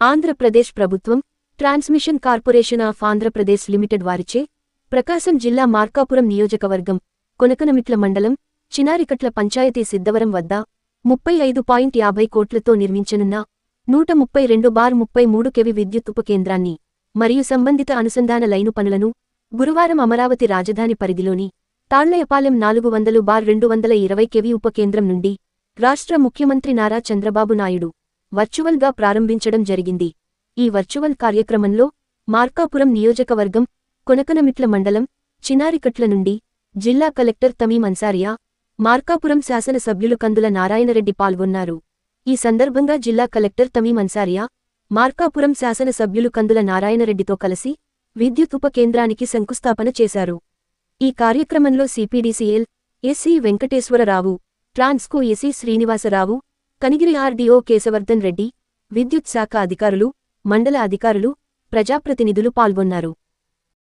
ఆంధ్రప్రదేశ్ ప్రభుత్వం transmission corporation of Andhra Pradesh limited వారిచే ప్రకాశం జిల్లా మార్కాపురం నియోజకవర్గం కొనకనమిట్ల మండలం చినారికట్ల పంచాయతీ సిద్ధవరం వద్ద ముప్పై ఐదు పాయింట్ యాభై కోట్లతో నిర్మించనున్న నూట ముప్పై రెండు బార్ ముప్పై మూడు కెవి విద్యుత్ ఉపకేంద్రాన్ని మరియు సంబంధిత అనుసంధాన లైను పనులను గురువారం అమరావతి రాజధాని పరిధిలోని తాళ్ళయపాలెం నాలుగు వందలు బార్ రెండు వందల ఇరవై కెవి ఉపకేంద్రం నుండి రాష్ట్ర ముఖ్యమంత్రి నారా చంద్రబాబు నాయుడు వర్చువల్గా ప్రారంభించడం జరిగింది. ఈ వర్చువల్ కార్యక్రమంలో మార్కాపురం నియోజకవర్గం కొనకనమిట్ల మండలం చినారికట్ల నుండి జిల్లా కలెక్టర్ తమీం అన్సారియా మార్కాపురం శాసనసభ్యులు కందుల నారాయణరెడ్డి పాల్గొన్నారు. ఈ సందర్భంగా జిల్లా కలెక్టర్ తమీం అన్సారియా మార్కాపురం శాసనసభ్యులు కందుల నారాయణరెడ్డితో కలిసి విద్యుత్ ఉపకేంద్రానికి శంకుస్థాపన చేశారు. ఈ కార్యక్రమంలో CPDCL SE Venkateswara Rao Transco SE Srinivasa Rao Kanigiri RDO Keshavardhan Reddy విద్యుత్ శాఖ అధికారులు మండల అధికారులు ప్రజాప్రతినిధులు పాల్గొన్నారు.